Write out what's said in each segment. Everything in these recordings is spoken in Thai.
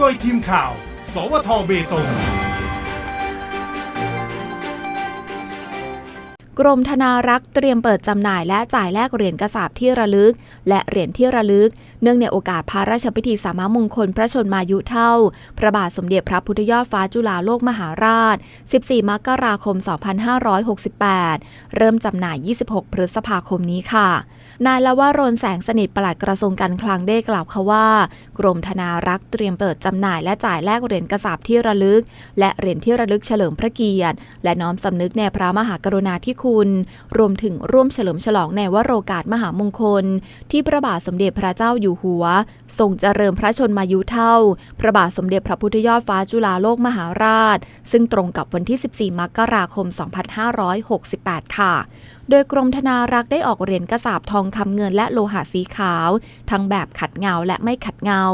โดยทีมข่าว สวทเบตง กรมธนารักษ์เตรียมเปิดจำหน่ายและจ่ายแลกเหรียญกระสาบที่ระลึก และเหรียญที่ระลึก เนื่องในโอกาสพระราชพิธีสามมงคลพระชนมายุเท่า พระบาทสมเด็จพระพุทธยอดฟ้าจุฬาโลกมหาราช 14 มกราคม 2568 เริ่มจำหน่าย 26 พฤษภาคมนี้ค่ะนายละวารนแสงสนิทปลัดกระทรวงการคลังได้กล่าวค่ะว่า กรมธนารักษ์เตรียมเปิดจำหน่ายและจ่ายแลกเหรียญกระสาบที่ระลึก และเหรียญที่ระลึกเฉลิมพระเกียรติ และน้อมสำนึกในพระมหากรุณาธิคุณรวมถึงร่วมเฉลิมฉลองในวโรกาสมหามงคล ที่พระบาทสมเด็จพระเจ้าอยู่หัวทรงเจริญพระชนมายุเท่า พระบาทสมเด็จพระพุทธยอดฟ้าจุฬาโลกมหาราช ซึ่งตรงกับวันที่ 14 มกราคม 2568 ค่ะ โดยกรมธนารักษ์ได้ออกเหรียญกระสาบทองคำเงินและโลหะสีขาว ทั้งแบบขัดเงาและไม่ขัดเงา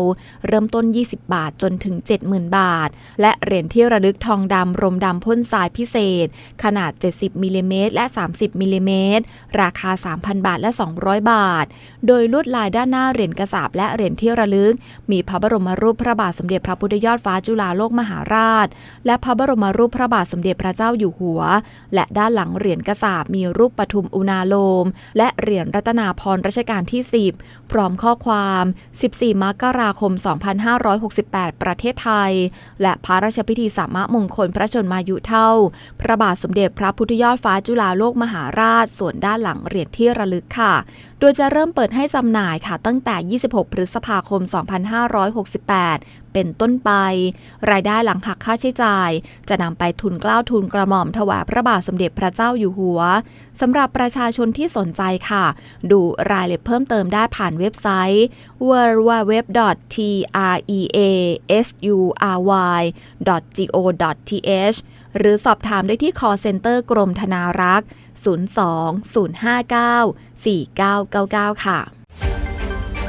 เริ่มต้น 20 บาทจนถึง 70,000 บาท และเหรียญที่ระลึกทองดำรมดำพ่นทรายพิเศษ ขนาด 70มิลลิเมตรและ 30มิลลิเมตรราคา 3,000 บาทและ 200 บาท โดยลวดลายด้านหน้าเหรียญกระสาบและเหรียญที่ระลึก มีพระบรมรูปพระบาทสมเด็จพระพุทธยอดฟ้าจุฬาโลกมหาราช และพระบรมรูปพระบาทสมเด็จพระเจ้าอยู่หัว และด้านหลังเหรียญกระสาบมีรูปปทุมอุณาโลม และเหรียญรัตนาพรรัชกาลที่ 10 พร้อมข้อความ 14 มกราคม 2568 ประเทศไทย และพระราชพิธีสามมงคลพระชนมายุเท่า พระบาทสมเด็จพระพุทธยอดฟ้าจุฬาโลกมหาราช ส่วนด้านหลังเหรียญที่ระลึกค่ะ ดยจะเริ่มเปิดให้จำหน่ายค่ะตั้งแต่ 26 พฤษภาคม 2568 เป็นต้นไป รายได้หลังหักค่าใช้จ่าย จะนำไปทุนกล้าวทุนกระหม่อมถวายพระบาทสมเด็จพระเจ้าอยู่หัวสำหรับประชาชนที่สนใจค่ะ ดูรายละเอียดเพิ่มเติมได้ผ่านเว็บไซต์ www.treasury.go.th หรือสอบถามได้ที่ call center กรมธนารักษ์ 02 059 4999 ค่ะ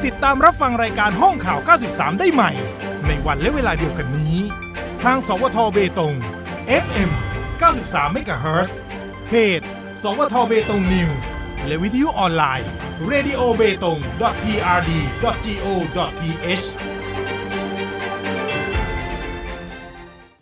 ติดตามรับฟังรายการห้องข่าว 93 ได้ใหม่ ในวันและเวลาเดียวกันนี้ ทาง สวทเบตง FM 93เมกะเฮิรตซ์เพจ สวทเบตงนิวส์และวิทยุออนไลน์ radio b e t o n g prd go th